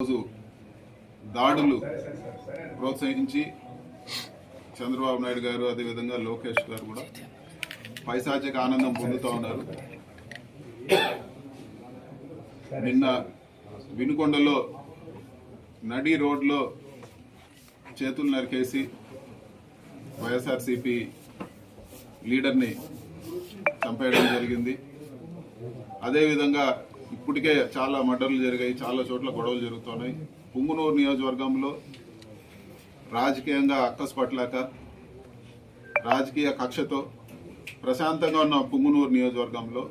రోజు దాడులు ప్రోత్సహించి చంద్రబాబు నాయుడు గారు అదేవిధంగా లోకేష్ గారు కూడా పైశాచిక ఆనందం పొందుతూ ఉన్నారు. నిన్న వినుకొండలో నడి రోడ్లో చేతులు నరికేసి వైఎస్ఆర్సిపి లీడర్ని చంపేయడం జరిగింది. అదేవిధంగా ఇప్పటికే చాలా మర్డర్లు జరిగాయి చాలా చోట్ల గొడవలు జరుగుతున్నాయి. పుంగునూరు నియోజకవర్గంలో రాజకీయంగా అక్కసు పట్టలేక రాజకీయ కక్షతో ప్రశాంతంగా ఉన్న పుంగునూరు నియోజకవర్గంలో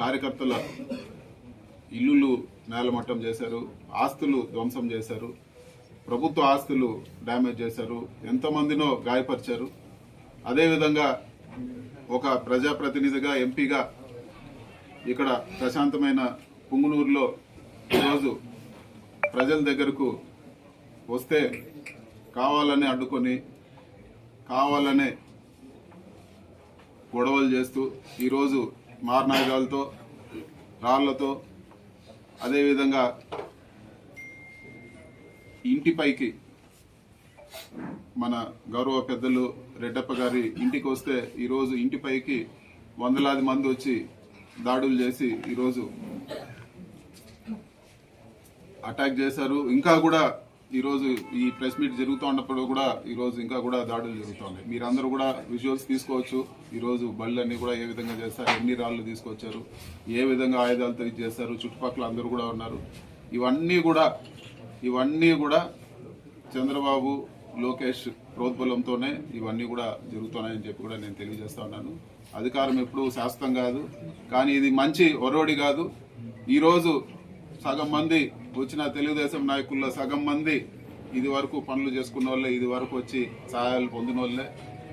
కార్యకర్తల ఇల్లులు నేలమట్టం చేశారు ఆస్తులు ధ్వంసం చేశారు ప్రభుత్వ ఆస్తులు డ్యామేజ్ చేశారు ఎంతమందినో గాయపరిచారు. అదేవిధంగా ఒక ప్రజాప్రతినిధిగా ఎంపీగా ఇక్కడ ప్రశాంతమైన పుంగునూరులో ఈరోజు ప్రజల దగ్గరకు వస్తే కావాలని అడ్డుకొని కావాలనే గొడవలు చేస్తూ ఈరోజు మారణాయుధాలతో రాళ్ళతో అదేవిధంగా ఇంటిపైకి మన గౌరవ పెద్దలు రెడ్డప్ప గారి ఇంటికి వస్తే ఈరోజు ఇంటిపైకి వందలాది మంది వచ్చి దాడులు చేసి ఈరోజు అటాక్ చేశారు. ఇంకా కూడా ఈరోజు ఈ ప్రెస్ మీట్ జరుగుతూ ఉన్నప్పుడు కూడా ఈరోజు ఇంకా కూడా దాడులు జరుగుతున్నాయి. మీరందరూ కూడా విజువల్స్ తీసుకోవచ్చు. ఈరోజు బళ్ళన్నీ కూడా ఏ విధంగా చేస్తారు ఎన్ని రాళ్ళు తీసుకొచ్చారు? ఏ విధంగా ఆయుధాలతో ఇది చేశారు? చుట్టుపక్కల అందరూ కూడా ఉన్నారు. ఇవన్నీ కూడా ఇవన్నీ కూడా చంద్రబాబు లోకేష్ ప్రోద్బలంతోనే ఇవన్నీ కూడా జరుగుతున్నాయని చెప్పి కూడా నేను తెలియజేస్తా ఉన్నాను. అధికారం ఎప్పుడు శాశ్వతం కాదు. కానీ ఇది మంచి ఒరోడి కాదు. ఈరోజు సగం మంది వచ్చిన తెలుగుదేశం నాయకుల్లో సగం మంది ఇది వరకు పనులు చేసుకున్న వాళ్ళే ఇది వరకు వచ్చి సహాయాలు పొందిన వాళ్ళే.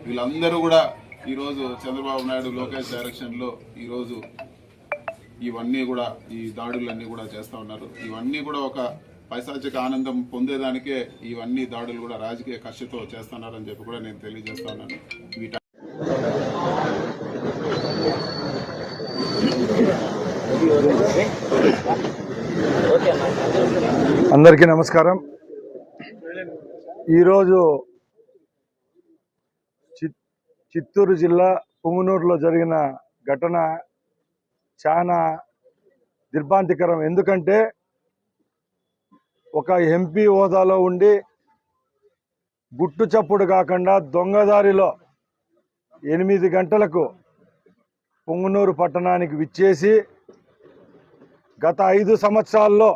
వీళ్ళందరూ కూడా ఈరోజు చంద్రబాబు నాయుడు లోకేష్ డైరెక్షన్లో ఈరోజు ఇవన్నీ కూడా ఈ దాడులన్నీ కూడా చేస్తూ ఉన్నారు. ఇవన్నీ కూడా ఒక పైశాచిక ఆనందం పొందేదానికే ఇవన్నీ దాడులు కూడా రాజకీయ కక్షతో చేస్తున్నారని చెప్పి కూడా నేను తెలియజేస్తున్నాను వీట అందరికీ నమస్కారం. ఈరోజు చిత్- చిత్తూరు జిల్లా పుంగునూరులో జరిగిన ఘటన చాలా దిర్భాంతికరం. ఎందుకంటే ఒక ఎంపీ హోదాలో ఉండి గుట్టు చప్పుడు కాకుండా దొంగదారిలో ఎనిమిది గంటలకు పొంగునూరు పట్టణానికి విచ్చేసి గత ఐదు సంవత్సరాల్లో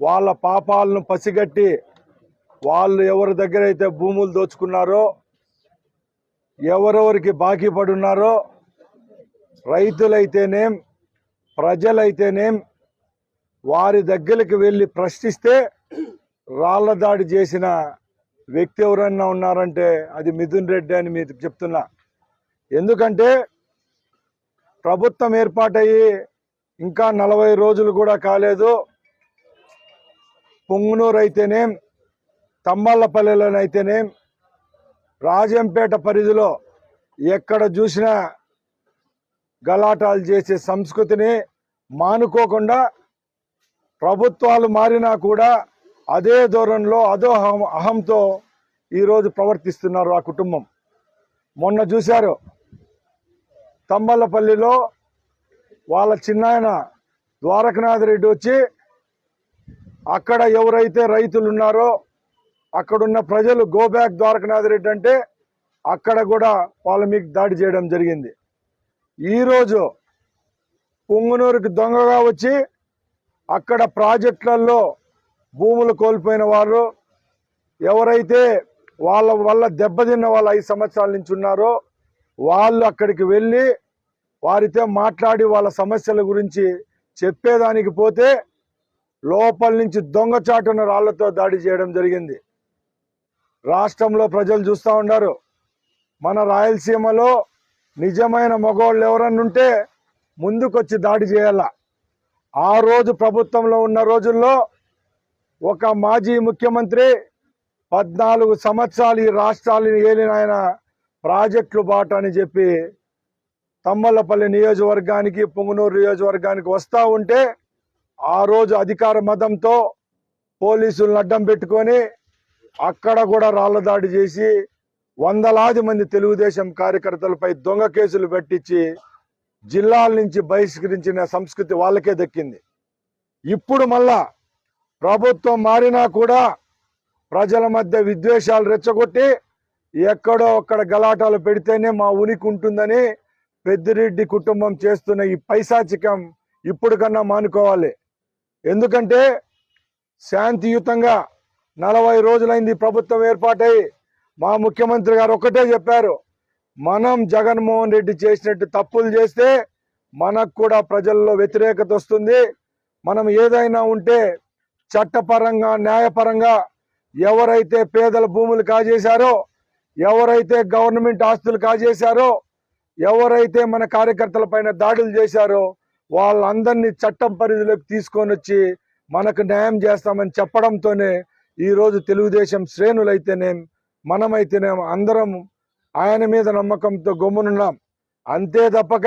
వాళ్ళ పాపాలను పసిగట్టి వాళ్ళు ఎవరి దగ్గర అయితే భూములు దోచుకున్నారో ఎవరెవరికి బాకీ పడున్నారో రైతులైతేనేం ప్రజలైతేనేం వారి దగ్గరికి వెళ్ళి ప్రశ్నిస్తే రాళ్ళ దాడి చేసిన వ్యక్తి ఎవరన్నా ఉన్నారంటే అది మిథున్ రెడ్డి అని మీకు చెప్తున్నా. ఎందుకంటే ప్రభుత్వం ఏర్పాటయ్యి ఇంకా నలభై రోజులు కూడా కాలేదు. పొంగునూరు అయితేనేం తమ్మల్లపల్లెలోనైతేనేం రాజంపేట పరిధిలో ఎక్కడ చూసినా గలాటాలు చేసే సంస్కృతిని మానుకోకుండా ప్రభుత్వాలు మారినా కూడా అదే ధోరణిలో అదో అహం అహంతో ఈరోజు ప్రవర్తిస్తున్నారు ఆ కుటుంబం. మొన్న చూశారు తంబలపల్లిలో వాళ్ళ చిన్నాయన ద్వారకనాథ్ రెడ్డి వచ్చి అక్కడ ఎవరైతే రైతులు ఉన్నారో అక్కడున్న ప్రజలు గోబ్యాక్ ద్వారకనాథ్ రెడ్డి అంటే అక్కడ కూడా వాళ్ళ మీకు దాడి చేయడం జరిగింది. ఈరోజు పొంగునూరుకి దొంగగా వచ్చి అక్కడ ప్రాజెక్టులలో భూములు కోల్పోయిన వారు ఎవరైతే వాళ్ళ వల్ల దెబ్బతిన్న వాళ్ళు ఐదు సంవత్సరాల నుంచి ఉన్నారో వాళ్ళు అక్కడికి వెళ్ళి వారితో మాట్లాడి వాళ్ళ సమస్యల గురించి చెప్పేదానికి పోతే లోపల నుంచి దొంగచాటున రాళ్ళతో దాడి చేయడం జరిగింది. రాష్ట్రంలో ప్రజలు చూస్తూ ఉన్నారు. మన రాయలసీమలో నిజమైన మగవాళ్ళు ఎవరన్నా ఉంటే ముందుకొచ్చి దాడి చేయాలా? ఆ రోజు ప్రభుత్వంలో ఉన్న రోజుల్లో ఒక మాజీ ముఖ్యమంత్రి పద్నాలుగు సంవత్సరాలు ఈ రాష్ట్రాలను ఏలిన ఆయన ప్రాజెక్టులు బాట అని చెప్పి తమ్మలపల్లి నియోజకవర్గానికి పొంగునూరు నియోజకవర్గానికి వస్తూ ఉంటే ఆ రోజు అధికార మతంతో పోలీసులను అడ్డం పెట్టుకొని అక్కడ కూడా రాళ్ళదాడి చేసి వందలాది మంది తెలుగుదేశం కార్యకర్తలపై దొంగ కేసులు పెట్టించి జిల్లాల నుంచి బహిష్కరించిన సంస్కృతి వాళ్ళకే దక్కింది. ఇప్పుడు మళ్ళా ప్రభుత్వం మారినా కూడా ప్రజల మధ్య విద్వేషాలు రెచ్చగొట్టి ఎక్కడో అక్కడ గలాటాలు పెడితేనే మా ఉనికి ఉంటుందని పెద్దిరెడ్డి కుటుంబం చేస్తున్న ఈ పైశాచికం ఇప్పుడు కన్నా మానుకోవాలి. ఎందుకంటే శాంతియుతంగా నలభై రోజులైంది ప్రభుత్వం ఏర్పాటై మా ముఖ్యమంత్రి గారు ఒక్కటే చెప్పారు మనం జగన్మోహన్ రెడ్డి చేసినట్టు తప్పులు చేస్తే మనకు కూడా ప్రజల్లో వ్యతిరేకత వస్తుంది. మనం ఏదైనా ఉంటే చట్టపరంగా న్యాయపరంగా ఎవరైతే పేదల భూములు కాజేశారో ఎవరైతే గవర్నమెంట్ ఆస్తులు కాజేశారో ఎవరైతే మన కార్యకర్తల పైన దాడులు చేశారో వాళ్ళందరినీ చట్టం పరిధిలోకి తీసుకొని వచ్చి మనకు న్యాయం చేస్తామని చెప్పడంతోనే ఈరోజు తెలుగుదేశం శ్రేణులైతేనేం మనమైతేనేం అందరం ఆయన మీద నమ్మకంతో గమ్మునున్నాం. అంతే తప్పక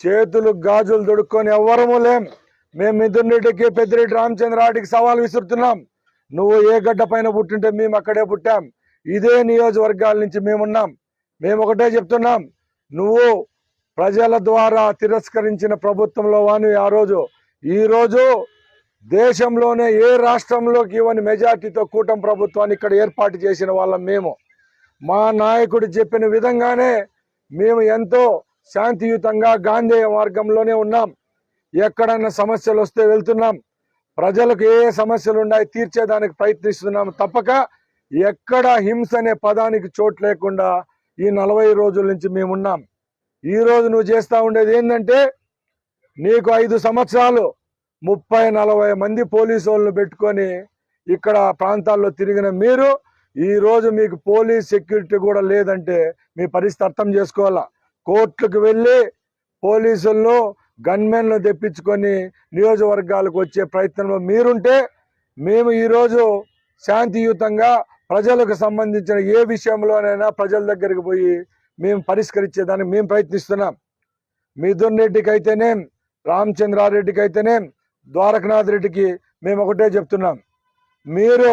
చేతులు గాజులు దొడుక్కొని ఎవ్వరము లేం. మేము మిథున్రెడ్డికి పెద్దిరెడ్డి రామచంద్రారెడ్డికి సవాల్ విసురుతున్నాం. నువ్వు ఏ గడ్డ పైన పుట్టింటే మేము అక్కడే పుట్టాం. ఇదే నియోజకవర్గాల నుంచి మేమున్నాం. మేము ఒకటే చెప్తున్నాం. నువ్వు ప్రజల ద్వారా తిరస్కరించిన ప్రభుత్వంలో వాని ఆ రోజు. ఈరోజు దేశంలోనే ఏ రాష్ట్రంలోకి ఇవ్వని మెజార్టీతో కూటమి ప్రభుత్వాన్ని ఇక్కడ ఏర్పాటు చేసిన వాళ్ళం మేము. మా నాయకుడు చెప్పిన విధంగానే మేము ఎంతో శాంతియుతంగా గాంధేయ మార్గంలోనే ఉన్నాం. ఎక్కడన్నా సమస్యలు వస్తే వెళ్తున్నాం. ప్రజలకు ఏ సమస్యలు ఉన్నాయి తీర్చేదానికి ప్రయత్నిస్తున్నాం. తప్పక ఎక్కడ హింస అనే పదానికి చోటు లేకుండా ఈ నలభై రోజుల నుంచి మేమున్నాం ఈ రోజు నువ్వు చేస్తూ ఉండేది ఏంటంటే నీకు ఐదు సంవత్సరాలు ముప్పై నలభై మంది పోలీసు వాళ్ళని పెట్టుకొని ఇక్కడ ప్రాంతాల్లో తిరిగిన మీరు ఈరోజు మీకు పోలీస్ సెక్యూరిటీ కూడా లేదంటే మీ పరిస్థితి అర్థం చేసుకోవాలా? కోర్టులకు వెళ్ళి పోలీసులను గన్మెన్లు తెప్పించుకొని నియోజకవర్గాలకు వచ్చే ప్రయత్నంలో మీరుంటే మేము ఈరోజు శాంతియుతంగా ప్రజలకు సంబంధించిన ఏ విషయంలోనైనా ప్రజల దగ్గరికి పోయి మేము పరిష్కరించేదానికి మేము ప్రయత్నిస్తున్నాం. మిథున్ రెడ్డికి అయితేనేం రామచంద్రారెడ్డికి అయితేనేం ద్వారకనాథ్ రెడ్డికి మేము ఒకటే చెప్తున్నాం. మీరు